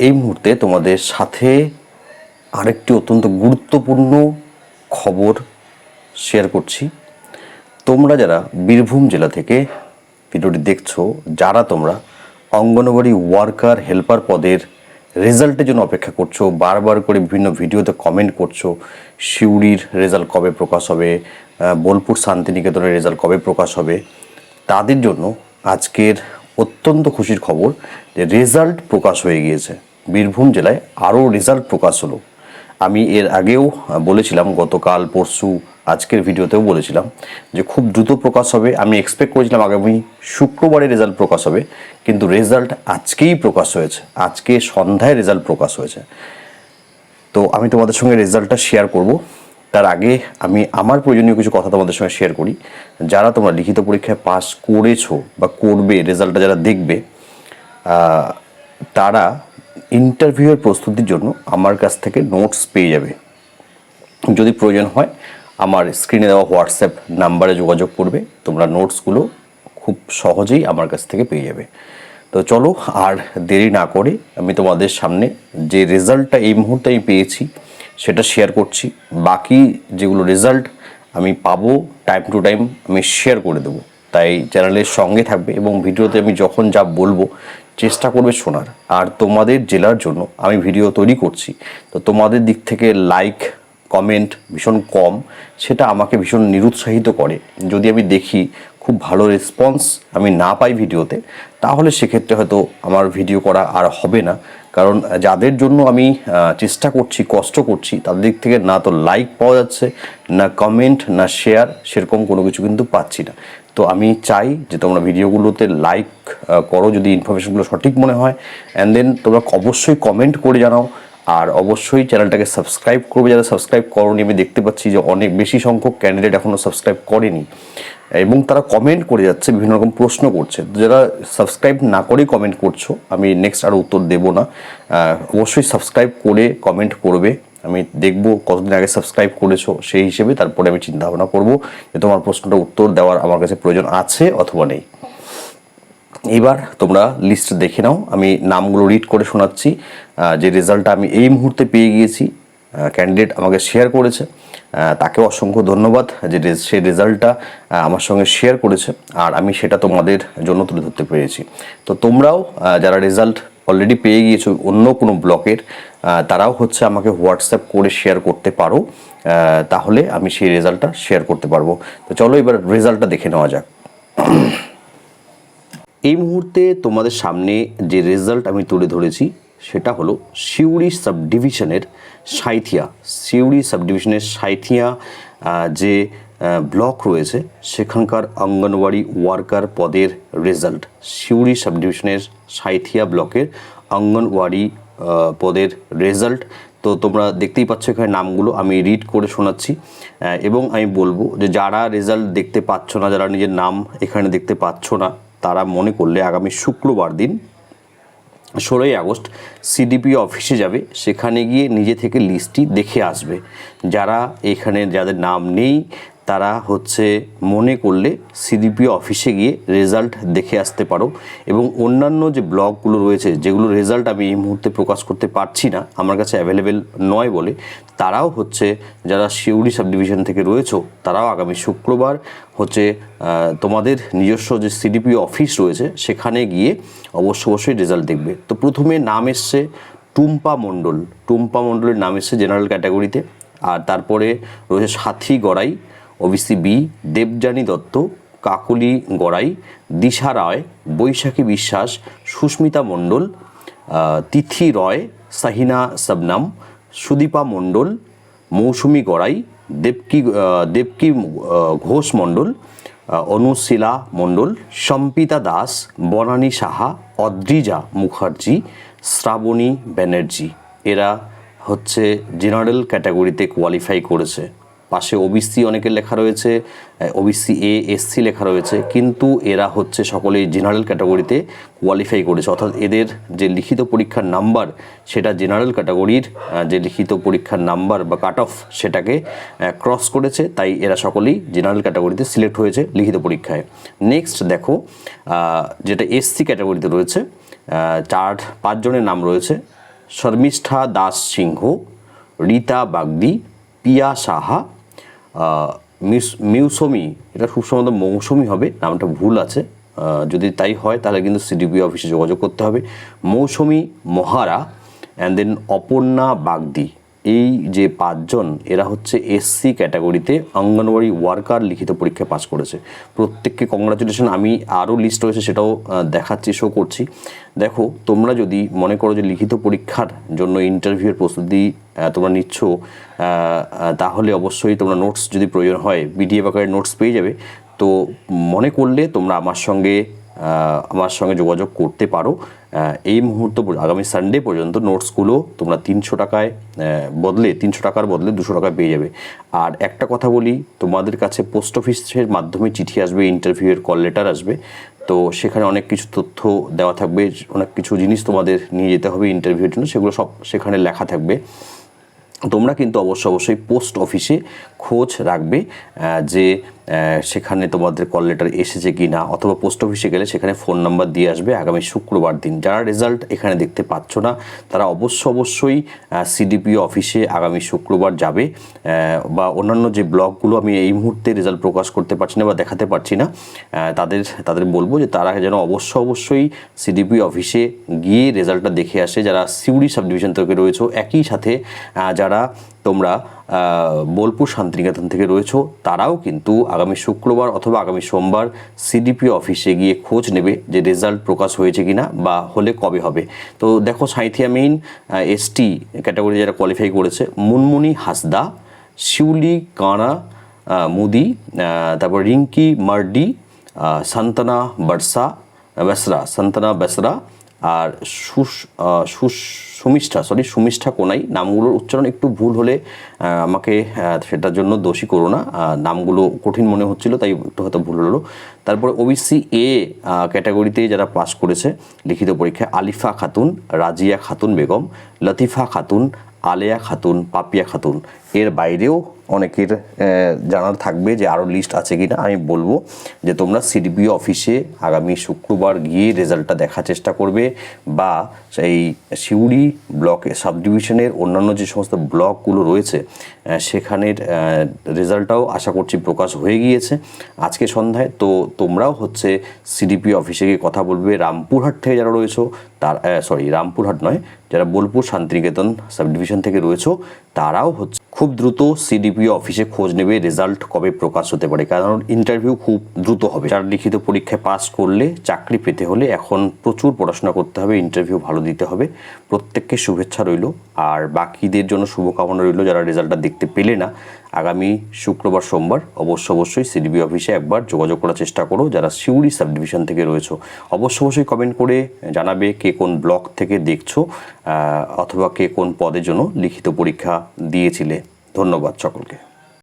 এই মুহূর্তে তোমাদের সাথে আরেকটি অত্যন্ত গুরুত্বপূর্ণ খবর শেয়ার করছি। তোমরা যারা বীরভূম জেলা থেকে ভিডিওটি দেখছ, যারা তোমরা অঙ্গনবাড়ি ওয়ার্কার, হেল্পার পদের রেজাল্টের জন্য অপেক্ষা করছ, বারবার করে বিভিন্ন ভিডিওতে কমেন্ট করছ, সিউড়ির রেজাল্ট কবে প্রকাশ হবে বোলপুর শান্তিনিকেতনের রেজাল্ট কবে প্রকাশ হবে, তাদের জন্য আজকের অত্যন্ত খুশির খবর যে রেজাল্ট প্রকাশ হয়ে গিয়েছে। বীরভূম জেলায় আরও রেজাল্ট প্রকাশ হলো। আমি এর আগেও বলেছিলাম, গতকাল পরশু আজকের ভিডিওতেও বলেছিলাম যে খুব দ্রুত প্রকাশ হবে। আমি এক্সপেক্ট করেছিলাম আগামী শুক্রবারে রেজাল্ট প্রকাশ হবে, কিন্তু রেজাল্ট আজকেই প্রকাশ হয়েছে। আজকে সন্ধ্যায় রেজাল্ট প্রকাশ হয়েছে। তো আমি তোমাদের সঙ্গে রেজাল্টটা শেয়ার করব। তার আগে আমি আমার প্রয়োজনীয় কিছু কথা তোমাদের সঙ্গে শেয়ার করি। যারা তোমরা লিখিত পরীক্ষায় পাস করেছ বা করবে রেজাল্টটা যারা দেখবে তারা ইন্টারভিউয়ের প্রস্তুতির জন্য আমার কাছ থেকে নোটস পেয়ে যাবে। যদি প্রয়োজন হয়, আমার স্ক্রিনে দেওয়া হোয়াটসঅ্যাপ নাম্বারে যোগাযোগ করবে, তোমরা নোটসগুলো খুব সহজেই আমার কাছ থেকে পেয়ে যাবে। তো চলো আর দেরি না করে আমি তোমাদের সামনে যে রেজাল্টটা এই মুহূর্তে আমি পেয়েছি সেটা শেয়ার করছি। বাকি যেগুলো রেজাল্ট আমি পাবো টাইম টু টাইম আমি শেয়ার করে দেবো। তাই চ্যানেলের সঙ্গে থাকবে এবং ভিডিওতে আমি যখন যা বলব চেষ্টা করবে শোনার। আর তোমাদের জেলার জন্য আমি ভিডিও তৈরি করছি। তো তোমাদের দিক থেকে লাইক কমেন্ট ভীষণ কম। সেটা আমাকে ভীষণ নিরুৎসাহিত করে। যদি আমি দেখি খুব ভালো রেসপন্স আমি না পাই ভিডিওতে তাহলে সেক্ষেত্রে হয়তো আমার ভিডিও করা আর হবে না। কারণ যাদের জন্য আমি চেষ্টা করছি, কষ্ট করছি, তাদের দিক থেকে না তো লাইক পাওয়া যাচ্ছে, না কমেন্ট না শেয়ার সেরকম কোনো কিছু কিন্তু পাচ্ছি না। তো আমি চাই যে তোমরা ভিডিওগুলোতে লাইক করো যদি ইনফরমেশনগুলো সঠিক মনে হয় অ্যান্ড দেন তোমরা অবশ্যই কমেন্ট করে জানাও। আর অবশ্যই চ্যানেলটাকে সাবস্ক্রাইব করবে। যারা সাবস্ক্রাইব করনি, আমি দেখতে পাচ্ছি যে অনেক বেশি সংখ্যক ক্যান্ডিডেট এখনও সাবস্ক্রাইব করেনি। এবং তারা কমেন্ট করে যাচ্ছে, বিভিন্ন রকম প্রশ্ন করছে। যারা সাবস্ক্রাইব না করেই কমেন্ট করছ, আমি নেক্সট আর উত্তর দেবো না। অবশ্যই সাবস্ক্রাইব করে কমেন্ট করবে। আমি দেখব কতদিন আগে সাবস্ক্রাইব করেছ, সেই হিসেবে তারপরে আমি চিন্তা ভাবনা করব যে তোমার প্রশ্নটা উত্তর দেওয়ার আমার কাছে প্রয়োজন আছে অথবা নেই। এবার তোমরা লিস্ট দেখে নাও। আমি নামগুলো রিড করে শোনাচ্ছি। যে রেজাল্টটা আমি এই মুহূর্তে পেয়ে গিয়েছি ক্যান্ডিডেট আমাকে শেয়ার করেছে। তাকে অসংখ্য ধন্যবাদ যে সেই রেজাল্টটা আমার সঙ্গে শেয়ার করেছে। আর আমি সেটা তোমাদের জন্য তুলে ধরতে পেরেছি। তো তোমরাও যারা রেজাল্ট অলরেডি পেয়ে গিয়েছো অন্য কোনো ব্লকের তারাও হচ্ছে আমাকে হোয়াটসঅ্যাপ করে শেয়ার করতে পারো। তাহলে আমি সেই রেজাল্টটা শেয়ার করতে পারব। তো চলো এবার রেজাল্টটা দেখে নেওয়া যাক। মুহূর্তে তোমাদের সামনে যে রেজাল্ট আমি তুলে ধরেছি, সেটা হলো সিউড়ি সাব ডিভিশনের সাঁইথিয়া। সিউড়ি সাব ডিভিশনের সাঁইথিয়া যে ব্লক রয়েছে, সেখানকার অঙ্গনওয়াড়ি ওয়ার্কার পদের রেজাল্ট সিউড়ি সাব ডিভিশনের সাঁইথিয়া ব্লকের অঙ্গনওয়াড়ি পদের রেজাল্ট তো তোমরা দেখতেই পাচ্ছ এখানে নামগুলো, আমি রিড করে শোনাচ্ছি। এবং আমি বলব যে যারা রেজাল্ট দেখতে পাচ্ছ না, যারা নিজের নাম এখানে দেখতে পাচ্ছ না তারা মনে করলে আগামী শুক্রবার দিন ষোলোই আগস্ট সিডিপি অফিসে যাবে। সেখানে গিয়ে নিজে থেকে লিস্টটি দেখে আসবে। যারা এখানে যাদের নাম নেই তারা হচ্ছে মনে করলে সিডিপি অফিসে গিয়ে রেজাল্ট দেখে আসতে পারো এবং অন্যান্য যে ব্লকগুলো রয়েছে যেগুলো রেজাল্ট আমি এই মুহূর্তে প্রকাশ করতে পারছি না, আমার কাছে অ্যাভেলেবেল নয় বলে, তারাও হচ্ছে যারা শিউড়ি সাব ডিভিশন থেকে রয়েছে, তারাও আগামী শুক্রবার হচ্ছে তোমাদের নিজস্ব যে সিডিপি অফিস রয়েছে, সেখানে গিয়ে অবশ্য অবশ্যই রেজাল্ট দেখবে। তো প্রথমে নাম এসছে টুম্পা মণ্ডল। টুম্পা মণ্ডলের নাম এসছে জেনারেল ক্যাটাগরিতে আর তারপরে রয়েছে সাথী গড়াই ওবিসি বি, দেবযানী দত্ত, কাকলি গড়াই, দিশা রায়, বৈশাখী বিশ্বাস, সুস্মিতা মণ্ডল তিথি রয়, সাহিনা শবনাম সুদীপা মণ্ডল, মৌসুমি গড়াই, দেবকী দেবকী ঘোষ মণ্ডল অনুশীলা মণ্ডল, সম্পিতা দাস, বনানী সাহা, অদ্রিজা মুখার্জি, শ্রাবণী ব্যানার্জি। এরা হচ্ছে জেনারেল ক্যাটাগরিতে কোয়ালিফাই করেছে। পাশে ওবিসি অনেকের লেখা রয়েছে ওবিসি এ এসসি লেখা রয়েছে, কিন্তু এরা হচ্ছে সকলেই জেনারেল ক্যাটাগরিতে কোয়ালিফাই করেছে। অর্থাৎ এদের যে লিখিত পরীক্ষার নাম্বার সেটা জেনারেল ক্যাটাগরির যে লিখিত পরীক্ষার নাম্বার বা কাট অফ সেটাকে ক্রস করেছে, তাই এরা সকলেই জেনারেল ক্যাটাগরিতে সিলেক্ট হয়েছে লিখিত পরীক্ষায়। নেক্সট দেখো যেটা এসসি ক্যাটাগরিতে রয়েছে চার, পাঁচজনের নাম রয়েছে, শর্মিষ্ঠা দাস সিংহ, রীতা বাগদি পিয়া সাহা মিউসমি, এটা খুব সম্ভবত মৌসুমি হবে, নামটা ভুল আছে যদি তাই হয় তাহলে কিন্তু সিডিপি অফিসে যোগাযোগ করতে হবে। Mousumi Mahara and then Aparna Bagdi. এই যে পাঁচজন, এরা হচ্ছে এসসি ক্যাটাগরিতে অঙ্গনওয়াড়ি ওয়ার্কার লিখিত পরীক্ষা পাস করেছে। প্রত্যেককে কংগ্রাচুলেশন আমি আরও লিস্ট রয়েছে, সেটাও দেখাচ্ছি শো করছি। দেখো, তোমরা যদি মনে করো যে লিখিত পরীক্ষার জন্য ইন্টারভিউয়ের প্রস্তুতি তোমরা নিচ্ছ তাহলে অবশ্যই তোমরা নোটস যদি প্রয়োজন হয় বিডিএফ আকারে নোটস পেয়ে যাবে। তো মনে করলে তোমরা আমার সঙ্গে আমার সঙ্গে যোগাযোগ করতে পারো। এই মুহূর্ত আগামী সানডে পর্যন্ত নোটসগুলো তোমরা তিনশো টাকায় বদলে, তিনশো টাকার বদলে দুশো টাকায় পেয়ে যাবে। আর একটা কথা বলি, তোমাদের কাছে পোস্ট অফিসের মাধ্যমে চিঠি আসবে ইন্টারভিউয়ের কল লেটার আসবে। তো সেখানে অনেক কিছু তথ্য দেওয়া থাকবে, অনেক কিছু জিনিস তোমাদের নিয়ে যেতে হবে ইন্টারভিউর জন্য, সেগুলো সব সেখানে লেখা থাকবে। তোমরা কিন্তু অবশ্য অবশ্যই পোস্ট অফিসে খোঁজ রাখবে যে সেখানে তোমাদের কল লেটার এসেছে কি না অথবা পোস্ট অফিসে গেলে সেখানে ফোন নাম্বার দিয়ে আসবে আগামী শুক্রবার দিন। যারা রেজাল্ট এখানে দেখতে পাচ্ছ না, তারা অবশ্য অবশ্যই সিডিপিও অফিসে আগামী শুক্রবার যাবে বা অন্যান্য যে ব্লগগুলো আমি এই মুহূর্তে রেজাল্ট প্রকাশ করতে পারছি না বা দেখাতে পারছি না তাদের তাদের বলব যে তারা যেন অবশ্য অবশ্যই সিডিপি অফিসে গিয়ে রেজাল্টটা দেখে আসে। যারা সিউড়ি সাব ডিভিশন থেকে রয়েছে, একই সাথে যারা তোমরা বোলপুর শান্তিনিকেতন থেকে রয়েছো, তারাও কিন্তু আগামী শুক্রবার অথবা আগামী সোমবার সিডিপি অফিসে গিয়ে খোঁজ নেবে যে রেজাল্ট প্রকাশ হয়েছে কিনা বা হলে কবে হবে। তো দেখো সাঁথিয়া মেইন এসটি ক্যাটাগরি যারা কোয়ালিফাই করেছে, মুনমুনি, হাসদা, শিউলি, কানা মুদি তারপর রিঙ্কি, মার্ডি সান্তানা, বারসা বেসরা, সান্তানা, বেসরা আর সুস সুমিষ্ঠা সরি সুমিষ্ঠা কোনাই, নামগুলোর উচ্চারণ একটু ভুল হলে আমাকে সেটার জন্য দোষী করো না। নামগুলো কঠিন মনে হচ্ছিল, তাই একটু হয়তো ভুল হলো। তারপরে ওবিসি এ ক্যাটাগরিতে যারা পাস করেছে, লিখিত পরীক্ষায় আলিফা খাতুন, রাজিয়া খাতুন বেগম, লতিফা খাতুন, আলেয়া খাতুন, পাপিয়া খাতুন। এর বাইরেও অনেকের জানার থাকবে যে আরও লিস্ট আছে কি না আমি বলব যে তোমরা সিডিপি অফিসে আগামী শুক্রবার গিয়ে রেজাল্টটা দেখার চেষ্টা করবে বা সেই সিউড়ি ব্লকে সাব ডিভিশনের অন্যান্য যে সমস্ত ব্লকগুলো রয়েছে সেখানের রেজাল্টটাও আশা করছি প্রকাশ হয়ে গিয়েছে। আজকে সন্ধ্যায় তো তোমরাও হচ্ছে সিডিপি অফিসে গিয়ে কথা বলবে। রামপুরহাট থেকে যারা রয়েছো, তার সরি রামপুরহাট নয়, যারা বোলপুর শান্তিনিকেতন সাব ডিভিশন থেকে রয়েছো, তারাও হচ্ছে খুব দ্রুত সিডিপিও অফিসে খোঁজ নেবে রেজাল্ট কবে প্রকাশ হতে পারে? কারণ ইন্টারভিউ খুব দ্রুত হবে। যারা লিখিত পরীক্ষায় পাস করলে চাকরি পেতে হলে এখন প্রচুর পড়াশোনা করতে হবে ইন্টারভিউ ভালো দিতে হবে। প্রত্যেককে শুভেচ্ছা রইল। আর বাকিদের জন্য শুভকামনা রইল যারা রেজাল্টটা দেখতে পেলে না। আগামী শুক্রবার, সোমবার অবশ্য অবশ্যই সিডিবি অফিসে একবার যোগাযোগ করার চেষ্টা করো। যারা সিউড়ি সাব ডিভিশন থেকে রয়েছো, অবশ্য অবশ্যই কমেন্ট করে জানাবে কে কোন ব্লক থেকে দেখছ অথবা কে কোন পদের জন্য লিখিত পরীক্ষা দিয়েছিলে। ধন্যবাদ সকলকে।